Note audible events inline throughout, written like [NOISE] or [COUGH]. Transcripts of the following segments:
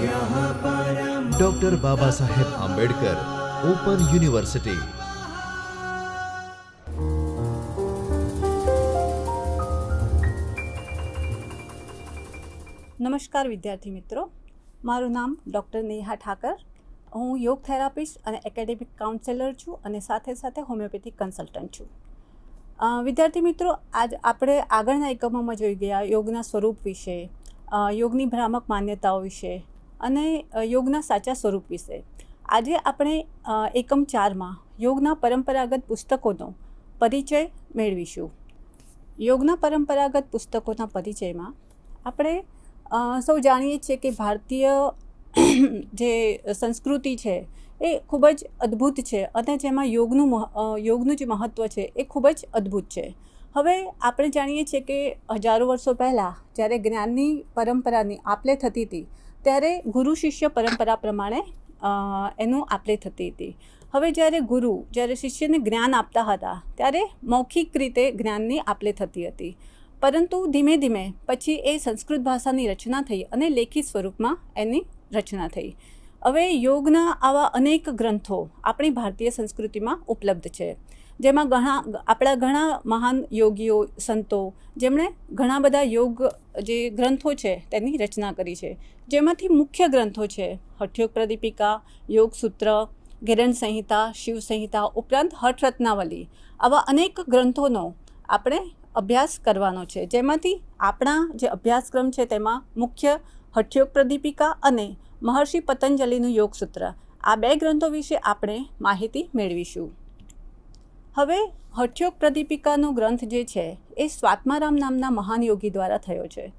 Doctor Baba Saheb Ambedkar open university નમસ્કાર વિદ્યાર્થી મિત્રો. મારું નામ ડૉક્ટર નેહા ઠાકર. હું યોગ થેરાપિસ્ટ અને એકેડેમિક કાઉન્સેલર છું અને સાથે સાથે હોમિયોપેથિક કન્સલ્ટન્ટ છું. વિદ્યાર્થી મિત્રો, આજ આપણે આગળના એકમોમાં જોઈ ગયા યોગના સ્વરૂપ વિશે યોગની ભ્રામક માન્યતાઓ વિશે અને યોગના સાચા સ્વરૂપ વિશે. આજે આપણે એકમ ચારમાં યોગના પરંપરાગત પુસ્તકોનો પરિચય મેળવીશું. યોગના પરંપરાગત પુસ્તકોના પરિચયમાં આપણે સૌ જાણીએ છીએ કે ભારતીય [COUGHS] જે સંસ્કૃતિ છે એ ખૂબ જ અદ્ભુત છે અને જેમાં યોગનું યોગનું જે મહત્ત્વ છે એ ખૂબ જ અદ્ભુત છે. હવે આપણે જાણીએ છીએ કે હજારો વર્ષો પહેલાં જ્યારે જ્ઞાનની પરંપરાની આપલે થતી હતી ત્યારે ગુરુ શિષ્ય પરંપરા પ્રમાણે એનું આપલે થતી હતી. હવે જ્યારે ગુરુ, જ્યારે શિષ્યને જ્ઞાન આપતા હતા, ત્યારે મૌખિક રીતે જ્ઞાનની આપલે થતી હતી. પરંતુ ધીમે ધીમે પછી એ સંસ્કૃત ભાષાની રચના થઈ અને લેખિત સ્વરૂપમાં એની રચના થઈ. હવે યોગના આવા અનેક ગ્રંથો આપણી ભારતીય સંસ્કૃતિમાં ઉપલબ્ધ છે. જેમાં ઘણા, આપણા ઘણા મહાન યોગીઓ, સંતો, જેમણે ઘણા બધા યોગ જે ગ્રંથો છે તેની રચના કરી છે. જેમાંથી મુખ્ય ગ્રંથો છે હઠયોગ પ્રદીપિકા, યોગ સૂત્ર ગિરણ સંહિતા, શિવ સંહિતા ઉપરાંત હઠરત્નાવલી આવા અનેક ગ્રંથોનો આપણે અભ્યાસ કરવાનો છે. જેમાંથી આપણા જે અભ્યાસક્રમ છે તેમાં મુખ્ય હઠયોગ પ્રદીપિકા અને મહર્ષિ પતંજલિનું યોગસૂત્ર આ બે ગ્રંથો વિશે આપણે માહિતી મેળવીશું. હવે હઠયોગ પ્રદીપિકાનો ગ્રંથ જે છે એ સ્વાત્મારામ નામના મહાન યોગી દ્વારા થયો છે.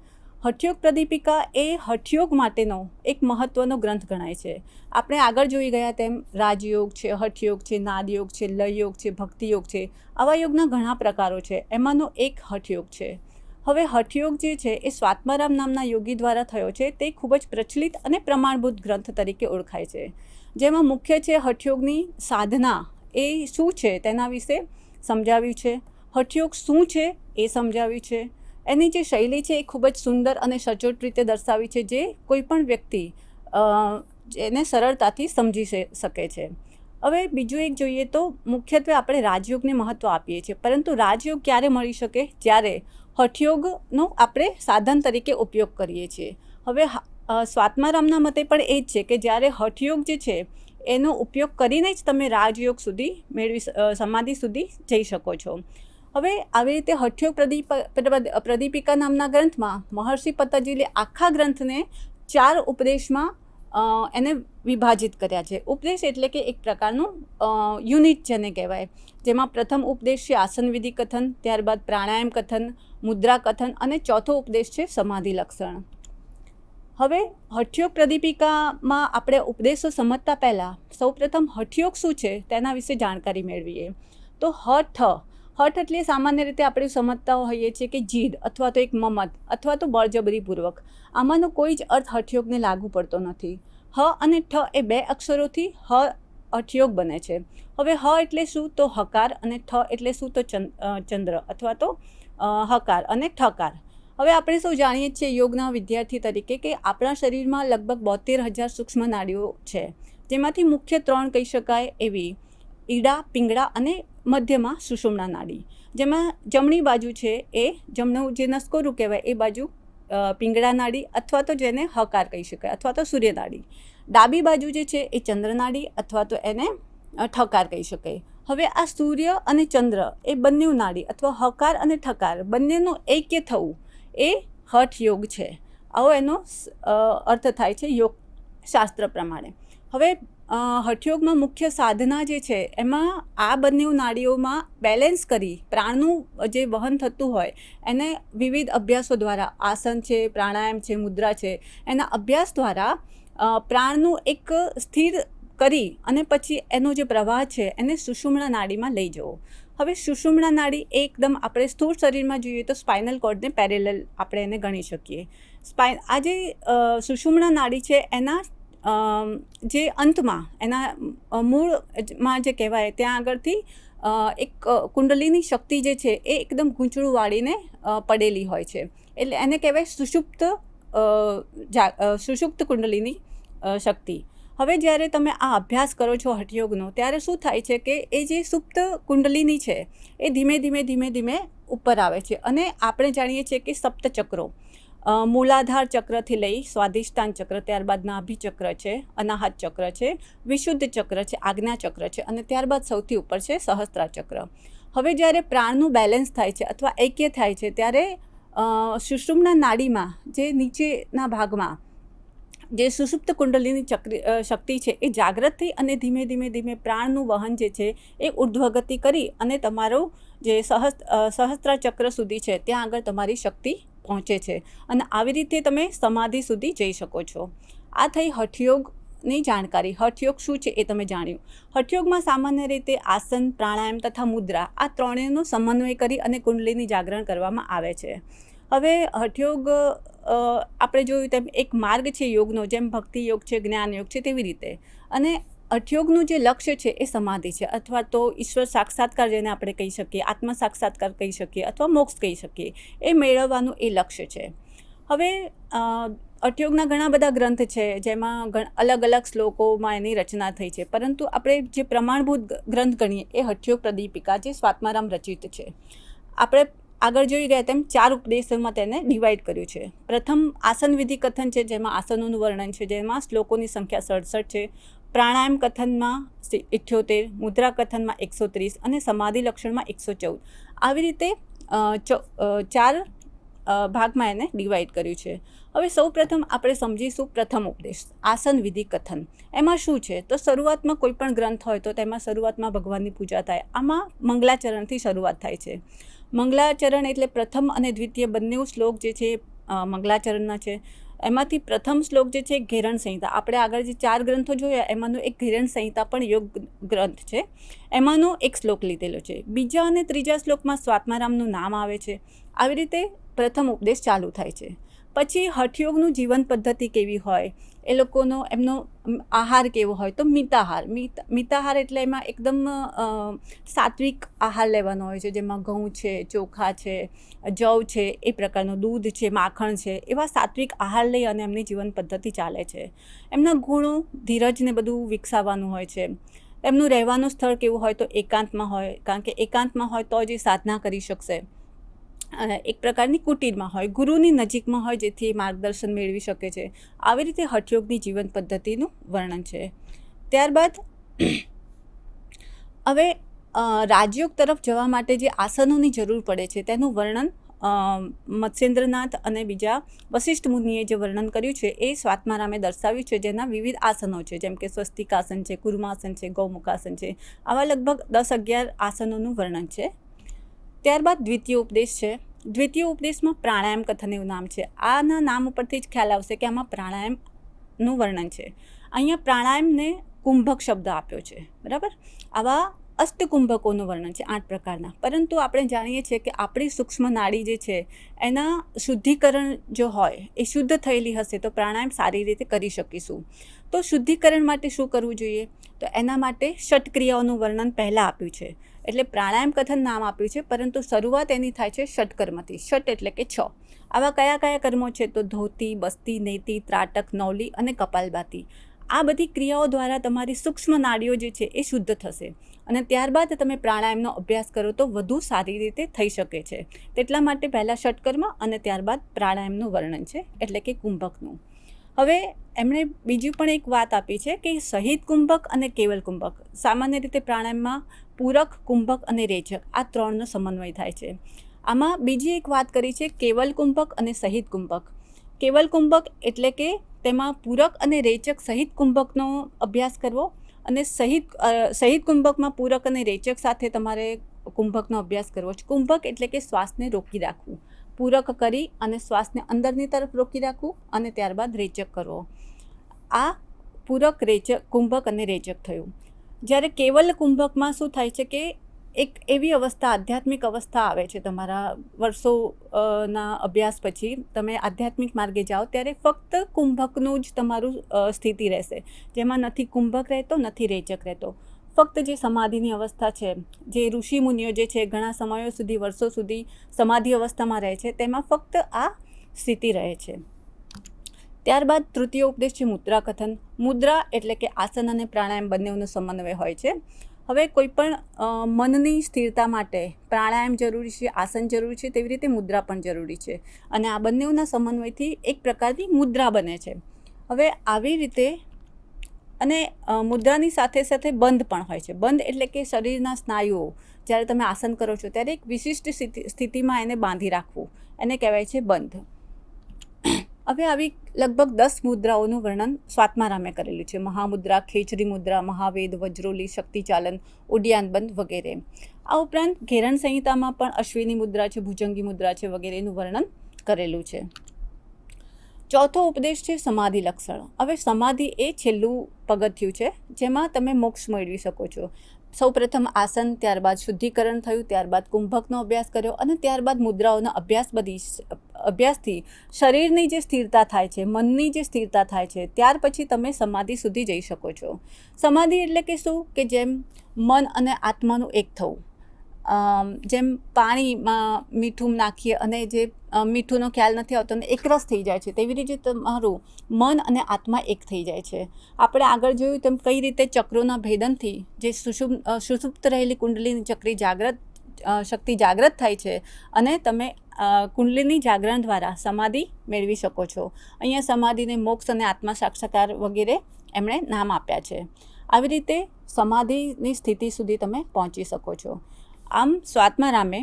હઠયોગ પ્રદીપિકા એ હઠયોગ માટેનો એક મહત્ત્વનો ગ્રંથ ગણાય છે. આપણે આગળ જોઈ ગયા તેમ રાજયોગ છે, હઠયોગ છે, નાદયોગ છે, લયયોગ છે, ભક્તિયોગ છે, આવા યોગના ઘણા પ્રકારો છે. એમાંનો એક હઠયોગ છે. હવે હઠયોગ જે છે એ સ્વાત્મારામ નામના યોગી દ્વારા થયો છે તે ખૂબ જ પ્રચલિત અને પ્રમાણભૂત ગ્રંથ તરીકે ઓળખાય છે. જેમાં મુખ્ય છે હઠયોગની સાધના એ શું છે તેના વિશે સમજાવ્યું છે? હઠયોગ શું છે એ સમજાવ્યું છે? એની જે શૈલી છે એ ખૂબ જ સુંદર અને સચોટ રીતે દર્શાવી છે જે કોઈપણ વ્યક્તિ એને સરળતાથી સમજી શકે છે. હવે બીજું એક જોઈએ તો મુખ્યત્વે આપણે રાજયોગને મહત્ત્વ આપીએ છીએ. પરંતુ રાજયોગ ક્યારે મળી શકે? જ્યારે હઠયોગનો આપણે સાધન તરીકે ઉપયોગ કરીએ છીએ. હવે સ્વાત્મારામના મતે પણ એ જ છે કે જ્યારે હઠયોગ જે છે એનો ઉપયોગ કરીને જ તમે રાજયોગ સુધી મેળવી સમાધિ સુધી જઈ શકો છો. હવે આવી રીતે હઠયોગ પ્રદીપ પ્રદીપિકા નામના ગ્રંથમાં મહર્ષિ પતંજલિ આખા ગ્રંથને ચાર ઉપદેશમાં એને વિભાજિત કર્યા છે. ઉપદેશ એટલે કે એક પ્રકારનું યુનિટ જેને કહેવાય. જેમાં પ્રથમ ઉપદેશ છે આસન વિધિ કથન, ત્યારબાદ પ્રાણાયામ કથન, મુદ્રા કથન અને ચોથો ઉપદેશ છે સમાધિ લક્ષણ. હવે હઠયોગ પ્રદીપિકામાં આપણે ઉપદેશો સમજતા પહેલાં સૌપ્રથમ હઠયોગ શું છે તેના વિશે જાણકારી મેળવીએ. તો હઠ હઠ એટલે સામાન્ય રીતે આપણે સમજતા હોઈએ છીએ કે જીદ અથવા તો એક મમત અથવા તો બળજબરીપૂર્વક. આમાંનો કોઈ જ અર્થ હઠયોગને લાગુ પડતો નથી. હ અને ઠ એ બે અક્ષરોથી હ હઠયોગ બને છે. હવે હ એટલે શું? તો હકાર અને ઠ એટલે શું? તો ચંદ- ચંદ્ર અથવા તો હકાર અને ઠકાર. હવે આપણે સૌ જાણીએ છીએ યોગના વિદ્યાર્થી તરીકે કે આપણા શરીરમાં લગભગ બોતેર હજાર સૂક્ષ્મ નાડીઓ છે. જેમાંથી મુખ્ય ત્રણ કહી શકાય એવી ઈડા, પિંગળા અને મધ્યમાં સુષુમના નાડી જેમાં જમણી બાજુ છે એ જમણું જે નસકોરું કહેવાય એ બાજુ પિંગળા નાડી અથવા તો જેને હકાર કહી શકાય અથવા તો સૂર્ય નાડી ડાબી બાજુ જે છે એ ચંદ્ર નાડી અથવા તો એને ઠકાર કહી શકાય. હવે આ સૂર્ય અને ચંદ્ર એ બંને નાડી અથવા હકાર અને ઠકાર બંનેનું એક્ય થવું એ હઠ યોગ છે. આવો એનો અર્થ થાય છે યોગ શાસ્ત્ર પ્રમાણે. હવે હઠયોગમાં મુખ્ય સાધના જે છે, એમાં આ બંને નાડીઓમાં બેલેન્સ કરી પ્રાણનું જે વહન થતું હોય, એને વિવિધ અભ્યાસો દ્વારા, આસન છે, પ્રાણાયામ છે, મુદ્રા છે, એના અભ્યાસ દ્વારા પ્રાણનું એક સ્થિર કરી અને પછી એનો જે પ્રવાહ છે, એને સુષુમ્ના નાડીમાં લઈ જવો. હવે સુષુમણા નાડી એકદમ આપણે સ્થૂળ શરીરમાં જોઈએ તો સ્પાઇનલ કોર્ડને પેરેલલ આપણે એને ગણી શકીએ. સ્પાઇન આ જે સુષુમણા નાડી છે, એના જે અંતમાં, એના મૂળમાં જે કહેવાય, ત્યાં આગળથી એક કુંડલીની શક્તિ જે છે એ એકદમ ગૂંચળું વાળીને પડેલી હોય છે. એટલે એને કહેવાય સુષુપ્ત જા સુષુપ્ત કુંડલીની શક્તિ. હવે જ્યારે તમે આ અભ્યાસ કરો છો હઠયોગનો, ત્યારે શું થાય છે કે એ જે સુપ્ત કુંડલીની છે, એ ધીમે ધીમે ધીમે ધીમે ઉપર આવે છે. અને આપણે જાણીએ છીએ કે સપ્તચક્રો મૂલાધાર ચક્રથી લઈ સ્વાધિષ્ઠાન ચક્ર ત્યારબાદ નાભિચક્ર છે, અનાહત ચક્ર છે, વિશુદ્ધ ચક્ર છે, આજ્ઞા ચક્ર છે, અને ત્યારબાદ સૌથી ઉપર છે સહસ્ત્રા ચક્ર હવે જ્યારે પ્રાણનું બેલેન્સ થાય છે અથવા ઐક્ય થાય છે, ત્યારે સુષુમના નાડીમાં, જે નીચેના ભાગમાં જે સુષુપ્ત કુંડલીની ચક્રી શક્તિ છે એ જાગૃત થઈ અને ધીમે ધીમે ધીમે પ્રાણનું વહન જે છે એ ઉર્ધ્વગતિ કરી અને તમારું જે સહસ્ત્ર સહસ્ત્રા ચક્ર સુધી છે ત્યાં આગળ તમારી શક્તિ પહોંચે છે. અને આવી રીતે તમે સમાધિ સુધી જઈ શકો છો. આ થઈ હઠયોગની જાણકારી. હઠયોગ શું છે એ તમે જાણ્યું. હઠયોગમાં સામાન્ય રીતે આસન, પ્રાણાયામ તથા મુદ્રા આ ત્રણેયનો સમન્વય કરી અને કુંડલીની જાગરણ કરવામાં આવે છે. હવે હઠયોગ આપણે જોયું તેમ એક માર્ગ છે યોગનો, જેમ ભક્તિ યોગ છે, જ્ઞાન યોગ છે, તેવી રીતે. અને અઠયોગનું જે લક્ષ્ય છે એ સમાધિ છે, અથવા તો ઈશ્વર સાક્ષાત્કાર જેને આપણે કહી શકીએ, આત્મ સાક્ષાત્કાર કહી શકીએ, અથવા મોક્ષ કહી શકીએ, એ મેળવવાનું એ લક્ષ્ય છે. હવે અઠયોગના ઘણા બધા ગ્રંથ છે, જેમાં અલગ અલગ શ્લોકોમાં એની રચના થઈ છે. પરંતુ આપણે જે પ્રમાણભૂત ગ્રંથ ગણીએ, એ હઠયોગ પ્રદીપિકા, જે સ્વાત્મારામ રચિત છે. આપણે આગળ જોઈ ગયા તેમ ચાર ઉપદેશોમાં તેને ડિવાઈડ કર્યું છે. પ્રથમ આસન વિધિ કથન છે, જેમાં આસનોનું વર્ણન છે, જેમાં શ્લોકોની સંખ્યા સડસઠ છે. પ્રાણાયામ કથનમાં ઇઠ્યોતેર, મુદ્રા કથનમાં એકસો ત્રીસ અને સમાધિ લક્ષણમાં એકસો ચૌદ. આવી રીતે ચાર ભાગમાં એને ડિવાઈડ કર્યું છે. હવે સૌ પ્રથમ આપણે સમજીશું પ્રથમ ઉપદેશ, આસન વિધિ કથન. એમાં શું છે? તો શરૂઆતમાં કોઈ પણ ગ્રંથ હોય તો તેમાં શરૂઆતમાં ભગવાનની પૂજા થાય. આમાં મંગલાચરણથી શરૂઆત થાય છે. મંગલાચરણ એટલે પ્રથમ અને દ્વિતીય બંને શ્લોક જે છે મંગલાચરણના છે. એમાંથી પ્રથમ શ્લોક જે છે, ઘેરણ સંહિતા. આપણે આગળ જે ચાર ગ્રંથો જોયા, એમાંનો એક ઘેરણ સંહિતા પણ યોગ ગ્રંથ છે. એમાંનો એક શ્લોક લીધેલો છે. બીજા અને ત્રીજા શ્લોકમાં સ્વાત્મારામનું નામ આવે છે. આવી રીતે પ્રથમ ઉપદેશ ચાલુ થાય છે. પછી હઠયોગનું જીવન પદ્ધતિ કેવી હોય? એ લોકોનો એમનો આહાર કેવો હોય તો મિતાહાર મિત મિતાહાર એટલે એમાં એકદમ સાત્વિક આહાર લેવાનો હોય છે. જેમાં ઘઉં છે, ચોખા છે, જવ છે, એ પ્રકારનું દૂધ છે, માખણ છે, એવા સાત્વિક આહાર લઈ અને એમની જીવન પદ્ધતિ ચાલે છે. એમના ગુણો ધીરજને બધું વિકસાવવાનું હોય છે. એમનું રહેવાનું સ્થળ કેવું હોય તો એકાંતમાં હોય. કારણ કે એકાંતમાં હોય તો જ એ સાધના કરી શકશે. એક પ્રકારની કુટીરમાં હોય, ગુરુની નજીકમાં હોય જેથી માર્ગદર્શન મેળવી શકે છે. આવી રીતે હઠયોગની જીવન પદ્ધતિનું વર્ણન છે. ત્યારબાદ [CLEARS THROAT] હવે રાજયોગ તરફ જવા માટે જે આસનોની જરૂર પડે છે, તેનું વર્ણન મત્સ્યેન્દ્રનાથ અને બીજા વશિષ્ઠ મુનિએ જે વર્ણન કર્યું છે, એ સ્વાત્મારામે દર્શાવ્યું છે, જેના વિવિધ આસનો છે, જેમ કે સ્વસ્તિક આસન છે, કુર્માસન છે, ગૌમુખાસન છે. આવા લગભગ દસ અગિયાર આસનોનું વર્ણન છે. ત્યારબાદ દ્વિતીય ઉપદેશ છે. દ્વિતીય ઉપદેશમાં પ્રાણાયામ કથન એવું નામ છે. આના નામ ઉપરથી જ ખ્યાલ આવશે કે આમાં પ્રાણાયામનું વર્ણન છે. અહીંયા પ્રાણાયામને કુંભક શબ્દ આપ્યો છે. બરાબર? આવા અષ્ટકુંભકોનું વર્ણન છે, આઠ પ્રકારના. પરંતુ આપણે જાણીએ છીએ કે આપણી સૂક્ષ્મ નાડી જે છે, એના શુદ્ધિકરણ જો હોય, એ શુદ્ધ થયેલી હશે તો પ્રાણાયામ સારી રીતે કરી શકીશું. તો શુદ્ધિકરણ માટે શું કરવું જોઈએ? તો એના માટે ષટક્રિયાઓનું વર્ણન પહેલાં આપ્યું છે. એટલે પ્રાણાયામ કથન નામ આપ્યું છે, પરંતુ શરૂઆત એની થાય છે ષટકર્મથી. ષટ એટલે કે છ. આવા કયા કયા કર્મો છે? તો ધોતી, બસ્તી, નેતી, ત્રાટક, નવલી અને કપાલભાતી. આ બધી ક્રિયાઓ દ્વારા તમારી સૂક્ષ્મ નાડીઓ જે છે એ શુદ્ધ થશે. અને ત્યારબાદ તમે પ્રાણાયામનો અભ્યાસ કરો તો વધુ સારી રીતે થઈ શકે છે. તેટલા માટે પહેલાં ષટકર્મ અને ત્યારબાદ પ્રાણાયામનું વર્ણન છે, એટલે કે કુંભકનું. હવે એમણે બીજી પણ એક વાત આપી છે કે શહીદ કુંભક અને કેવલ કુંભક. સામાન્ય રીતે પ્રાણાયામમાં પૂરક, કુંભક અને રેચક આ ત્રણનો સમન્વય થાય છે. આમાં બીજી એક વાત કરી છે કેવલ કુંભક અને શહીદ કુંભક. કેવલ કુંભક એટલે કે તેમાં પૂરક અને રેચક સહિત કુંભકનો અભ્યાસ કરવો અને સહિત સહિત કુંભકમાં પૂરક અને રેચક સાથે તમારે કુંભકનો અભ્યાસ કરવો છે. કુંભક એટલે કે શ્વાસને રોકી રાખવું. પૂરક કરી અને શ્વાસને અંદરની તરફ રોકી રાખવું અને ત્યારબાદ રેચક કરવો. આ પૂરક રેચક, કુંભક અને રેચક થયું. જ્યારે કેવલ કુંભકમાં શું થાય છે કે એક એવી અવસ્થા, આધ્યાત્મિક અવસ્થા આવે છે તમારા વર્ષોના અભ્યાસ પછી તમે આધ્યાત્મિક માર્ગે જાઓ ત્યારે ફક્ત કુંભકનું જ તમારું સ્થિતિ રહેશે. જેમાં નથી કુંભક રહેતો, નથી રેચક રહેતો. ફક્ત જે સમાધિની અવસ્થા છે, જે ઋષિ મુનિઓ જે છે, ઘણા સમયો સુધી, વર્ષો સુધી સમાધિ અવસ્થામાં રહે છે, તેમાં ફક્ત આ સ્થિતિ રહે છે. ત્યારબાદ તૃતીય ઉપદેશ છે મુદ્રા કથન. મુદ્રા એટલે કે આસન અને પ્રાણાયામ બંનેનો સમન્વય હોય છે. હવે કોઈપણ મનની સ્થિરતા માટે પ્રાણાયામ જરૂરી છે, આસન જરૂરી છે, તેવી રીતે મુદ્રા પણ જરૂરી છે. અને આ બંનેના સમન્વયથી એક પ્રકારની મુદ્રા બને છે. હવે આવી રીતે અને મુદ્રાની સાથે સાથે બંધ પણ હોય છે. બંધ એટલે કે શરીરના સ્નાયુઓ. જ્યારે તમે આસન કરો છો, ત્યારે એક વિશિષ્ટ સ્થિતિ, સ્થિતિમાં એને બાંધી રાખવું. એને કહેવાય છે બંધ. હવે આવી લગભગ દસ મુદ્રાઓનું વર્ણન સ્વાત્મારામે કરેલું છે. મહામુદ્રા, ખેચરી મુદ્રા, મહાવેદ, વજ્રોલી, શક્તિચાલન ઉડ્યાન બંધ વગેરે. આ ઉપરાંત ઘેરણ સંહિતામાં પણ અશ્વિની મુદ્રા છે, ભુજંગી મુદ્રા છે વગેરેનું વર્ણન કરેલું છે. ચોથો ઉપદેશ છે સમાધિ લક્ષણ. હવે સમાધિ એ છેલ્લું પગથિયું છે, જેમાં તમે મોક્ષ મેળવી શકો છો. સૌપ્રથમ આસન, ત્યારબાદ શુદ્ધિકરણ થયું, ત્યારબાદ કુંભકનો અભ્યાસ કર્યો અને ત્યારબાદ મુદ્રાઓનો અભ્યાસ બધી અભ્યાસથી શરીરની જે સ્થિરતા થાય છે, મનની જે સ્થિરતા થાય છે, ત્યાર પછી તમે સમાધિ સુધી જઈ શકો છો. સમાધિ એટલે કે શું? કે જેમ મન અને આત્માનું એક થવું. જેમ પાણીમાં મીઠું નાખીએ અને જે મીઠુંનો ખ્યાલ નથી આવતો અને એકરસ થઈ જાય છે, તેવી રીતે તમારું મન અને આત્મા એક થઈ જાય છે. આપણે આગળ જોયું તેમ કઈ રીતે ચક્રોના ભેદનથી જે સુષુપ સુષુપ્ત રહેલી કુંડલીની ચક્રી જાગ્રત શક્તિ જાગ્રત થાય છે અને તમે કુંડલીની જાગરણ દ્વારા સમાધિ મેળવી શકો છો. અહીંયા સમાધિને મોક્ષ અને આત્મા સાક્ષાત્કાર વગેરે એમણે નામ આપ્યા છે. આવી રીતે સમાધિની સ્થિતિ સુધી તમે પહોંચી શકો છો. આમ સ્વાત્મારામે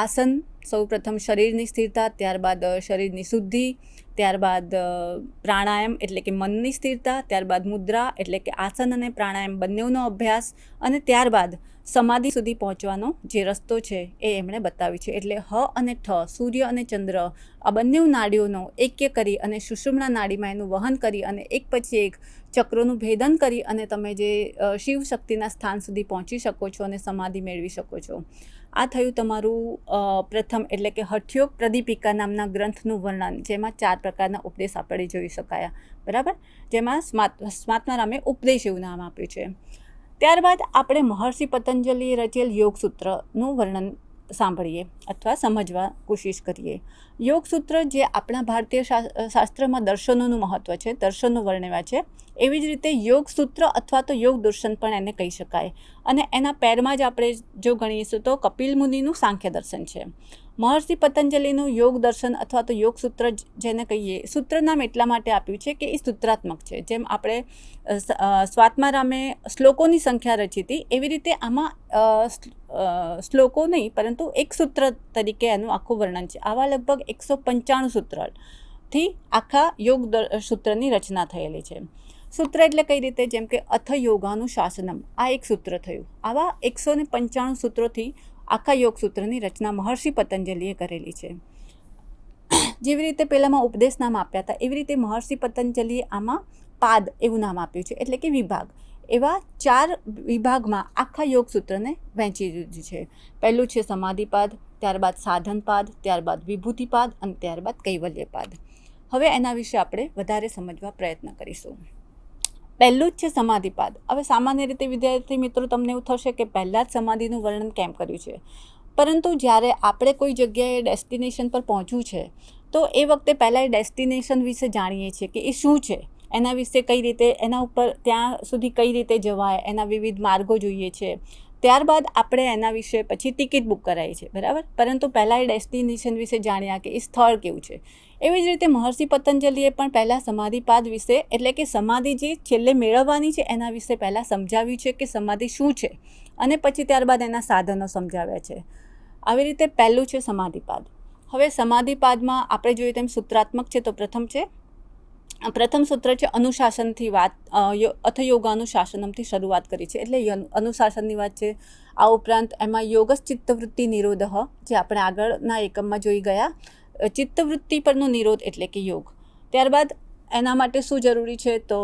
આસન સૌપ્રથમ શરીરની સ્થિરતા, ત્યારબાદ શરીરની શુદ્ધિ, ત્યારબાદ પ્રાણાયામ એટલે કે મનની સ્થિરતા, ત્યારબાદ મુદ્રા એટલે કે આસન અને પ્રાણાયામ બંનેનો અભ્યાસ અને ત્યારબાદ સમાધિ સુધી પહોંચવાનો જે રસ્તો છે એ એમણે બતાવ્યું છે. એટલે હ અને ઠ, સૂર્ય અને ચંદ્ર, આ બંને નાડીઓનો એક કરી અને સુષુમ્ના નાડીમાં એનું વહન કરી અને એક પછી એક ચક્રોનું ભેદન કરી અને તમે જે શિવ શક્તિના સ્થાન સુધી પહોંચી શકો છો અને સમાધિ મેળવી શકો છો. આ થયું તમારું પ્રથમ એટલે કે હઠયોગ પ્રદીપિકા નામના ગ્રંથનું વર્ણન, જેમાં ચાર પ્રકારના ઉપદેશ આપણે જોઈ શકાયા. બરાબર? જેમાં સ્માત, સ્માત્મારામે ઉપદેશ એવું નામ આપ્યું છે. ત્યારબાદ આપણે મહર્ષિ પતંજલિએ રચેલ યોગસૂત્રનું વર્ણન સાંભળીએ અથવા સમજવા કોશિશ કરીએ. યોગસૂત્ર જે આપણા ભારતીય શાસ્ત્રમાં દર્શનોનું મહત્ત્વ છે દર્શનો વર્ણવ્યા છે, એવી જ રીતે યોગસૂત્ર અથવા તો યોગ દર્શન પણ એને કહી શકાય. અને એના પેરમાં જ આપણે જો ગણીશું તો કપિલ મુનિનું સાંખ્ય દર્શન છે. મહર્ષિ પતંજલિનું યોગ દર્શન અથવા તો યોગ સૂત્ર જેને કહીએ, સૂત્ર નામ એટલા માટે આપ્યું છે કે એ સૂત્રાત્મક છે. જેમ આપણે સ્વાત્મારામે શ્લોકોની સંખ્યા રચી હતી, એવી રીતે આમાં શ્લોકો નહીં, પરંતુ એક સૂત્ર તરીકે એનું આખું વર્ણન છે. આવા લગભગ એકસો પંચાણું સૂત્રથી આખા યોગ સૂત્રની રચના થયેલી છે. સૂત્ર એટલે કઈ રીતે? જેમ કે અથ યોગાનું શાસનમ. આ એક સૂત્ર થયું. આવા એકસો ને પંચાણું સૂત્રોથી આખા યોગ સૂત્રની રચના મહર્ષિ પતંજલિએ કરેલી છે. જેવી રીતે પહેલાંમાં ઉપદેશ નામ આપ્યા હતા, એવી રીતે મહર્ષિ પતંજલિએ આમાં પાદ એવું નામ આપ્યું છે, એટલે કે વિભાગ. એવા ચાર વિભાગમાં આખા યોગ સૂત્રને વહેંચી દીધું છે. પહેલું છે સમાધિપાદ ત્યારબાદ સાધનપાદ, ત્યારબાદ વિભૂતિપાદ અને ત્યારબાદ કૈવલ્યપાદ. હવે એના વિશે આપણે વધારે સમજવા પ્રયત્ન કરીશું. પહેલું જ છે સમાધિપાદ. હવે સામાન્ય રીતે વિદ્યાર્થી મિત્રો, તમને એવું થશે કે પહેલાં જ સમાધિનું વર્ણન કેમ કર્યું છે? પરંતુ જ્યારે આપણે કોઈ જગ્યાએ ડેસ્ટિનેશન પર પહોંચવું છે, તો એ વખતે પહેલાં એ ડેસ્ટિનેશન વિશે જાણીએ છીએ કે એ શું છે? એના વિશે કઈ રીતે, એના ઉપર ત્યાં સુધી કઈ રીતે જવાય? એના વિવિધ માર્ગો જોઈએ છે. ત્યારબાદ આપણે એના વિશે પછી ટિકિટ બુક કરાવી છે, બરાબર? પરંતુ પહેલાં એ ડેસ્ટિનેશન વિશે જાણ્યા કે એ સ્થળ કેવું છે. એવી જ રીતે મહર્ષિ પતંજલિએ પણ પહેલાં સમાધિપાદ વિશે, એટલે કે સમાધિ જે છેલ્લે મેળવવાની છે, એના વિશે પહેલાં સમજાવ્યું છે કે સમાધિ શું છે અને પછી ત્યારબાદ એના સાધનો સમજાવ્યા છે. આવી રીતે પહેલું છે સમાધિપાદ હવે સમાધિપાદમાં આપણે જોઈએ તેમ સૂત્રાત્મક છે તો પ્રથમ છે પ્રથમ સૂત્ર છે અનુશાસનથી વાત અ, યો- અથ યોગાનુશાસનમથી શરૂઆત કરી છે. એટલે અનુશાસનની વાત છે આ ઉપરાંત એમાં યોગસ ચિત્તવૃત્તિ નિરોધ જે આપણે આગળના એકમમાં જોઈ ગયા. ચિત્તવૃત્તિ પરનો નિરોધ એટલે કે યોગ. ત્યારબાદ એના માટે શું જરૂરી છે? તો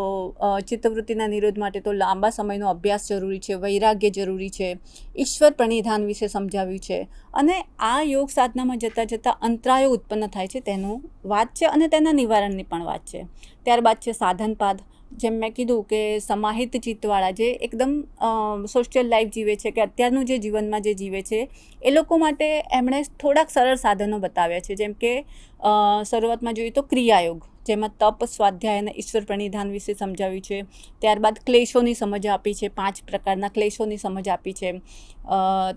ચિત્તવૃત્તિના નિરોધ માટે તો લાંબા સમયનો અભ્યાસ જરૂરી છે, વૈરાગ્ય જરૂરી છે, ઈશ્વર પ્રણિધાન વિશે સમજાવ્યું છે. અને આ યોગ સાધનામાં જતાં જતાં અંતરાયો ઉત્પન્ન થાય છે, તેનું વાત છે અને તેના નિવારણની પણ વાત છે. ત્યારબાદ છે સાધનપાદ જેમ મેં કીધું કે સમાહિત ચિત્તવાળા જે એકદમ સોશિયલ લાઈફ જીવે છે, કે અત્યારનું જે જીવનમાં જે જીવે છે, એ લોકો માટે એમણે થોડાક સરળ સાધનો બતાવ્યા છે. જેમ કે શરૂઆતમાં જોઈએ તો ક્રિયાયોગ. જેમાં તપ, સ્વાધ્યાય અને ઈશ્વર પ્રણિધાન વિશે સમજાવ્યું છે. ત્યારબાદ ક્લેશોની સમજ આપી છે. પાંચ પ્રકારના ક્લેશોની સમજ આપી છે.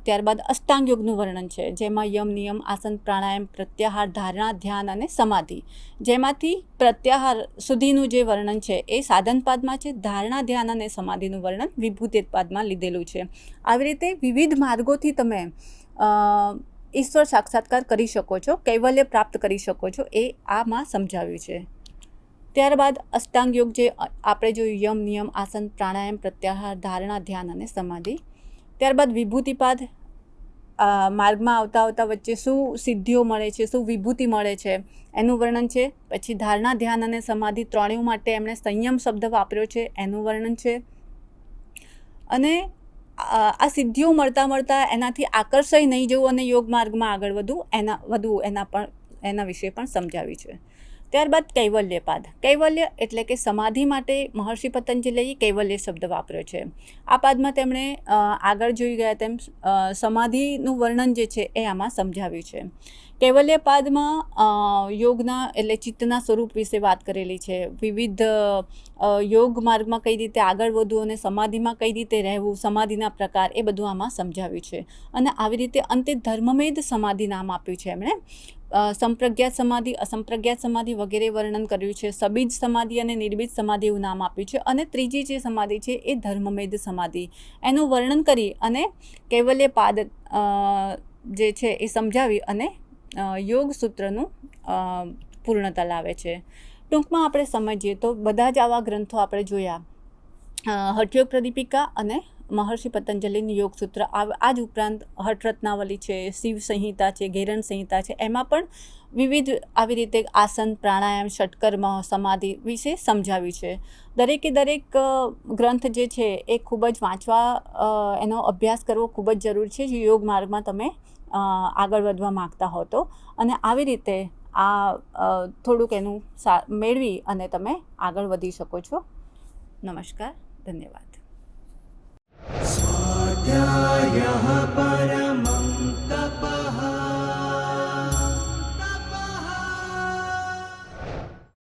ત્યારબાદ અષ્ટાંગ યોગનું વર્ણન છે. જેમાં યમ, નિયમ, આસન, પ્રાણાયામ, પ્રત્યાહાર, ધારણા, ધ્યાન અને સમાધિ. જેમાંથી પ્રત્યાહાર સુધીનું જે વર્ણન છે એ સાધનપાદમાં છે. ધારણા, ધ્યાન અને સમાધિનું વર્ણન વિભૂતિપાદમાં લીધેલું છે. આવી રીતે વિવિધ માર્ગોથી તમે ઈશ્વર સાક્ષાત્કાર કરી શકો છો. કૈવલ્ય પ્રાપ્ત કરી શકો છો. એ આમાં સમજાવ્યું છે. ત્યારબાદ અષ્ટાંગ યોગ જે આપણે જોયું યમ, નિયમ, આસન, પ્રાણાયામ, પ્રત્યાહાર, ધારણા, ધ્યાન અને સમાધિ. ત્યારબાદ વિભૂતિપાદ માર્ગમાં આવતા આવતા વચ્ચે શું સિદ્ધિઓ મળે છે, શું વિભૂતિ મળે છે, એનું વર્ણન છે. પછી ધારણા, ધ્યાન અને સમાધિ ત્રણેય માટે એમણે સંયમ શબ્દ વાપર્યો છે, એનું વર્ણન છે. અને આ સિદ્ધિઓ મળતા મળતા એનાથી આકર્ષાય નહીં જવું અને યોગ માર્ગમાં આગળ વધવું, એના વધવું, એના પણ, એના વિશે પણ સમજાવ્યું છે. ત્યારબાદ કૈવલ્યપાદ કૈવલ્ય એટલે કે સમાધિ માટે મહર્ષિ પતંજલિએ કૈવલ્ય શબ્દ વાપર્યો છે. આ પાદમાં તેમણે આગળ જોઈ ગયા તેમ સમાધિનું વર્ણન જે છે એ આમાં સમજાવ્યું છે. કૈવલ્ય પાદમાં યોગના એટલે ચિત્તના સ્વરૂપ વિશે વાત કરેલી છે. વિવિધ યોગ માર્ગમાં કઈ રીતે આગળ વધવું અને સમાધિમાં કઈ રીતે રહેવું, સમાધિના પ્રકાર એ બધું આમાં સમજાવ્યું છે. અને આવી રીતે અંતે ધર્મમેદ સમાધિ નામ આપ્યું છે એમણે. સંપ્રજ્ઞાત સમાધિ, અસંપ્રજ્ઞાત સમાધિ વગેરે વર્ણન કર્યું છે. સબીજ સમાધિ અને નિર્બીજ સમાધિ એવું નામ આપ્યું છે. અને ત્રીજી જે સમાધિ છે એ ધર્મમેદ સમાધિ. એનું વર્ણન કરી અને કૈવલ્ય પાદ જે છે એ સમજાવી અને યોગ સૂત્રનું પૂર્ણતા લાવે છે. ટૂંકમાં આપણે સમજીએ તો બધા જ આવા ગ્રંથો આપણે જોયા. હઠયોગ પ્રદીપિકા અને મહર્ષિ પતંજલિનું યોગ સૂત્ર. આ જ ઉપરાંત હઠરત્નાવલી છે, શિવ સંહિતા છે ગેરણ સંહિતા છે. એમાં પણ વિવિધ આવી રીતે આસન, પ્રાણાયામ, ષટકર્મ, સમાધિ વિશે સમજાવ્યું છે. દરેકે દરેક ગ્રંથ જે છે એ ખૂબ જ વાંચવા એનો અભ્યાસ કરવો ખૂબ જ જરૂરી છે. જે યોગ માર્ગમાં તમે આગળ વધવા માગતા હો તો અને આવી રીતે આ થોડુંક એનું સા, મેળવી અને તમે આગળ વધી શકો છો. નમસ્કાર, ધન્યવાદ. સ્વાધ્યાય પરમા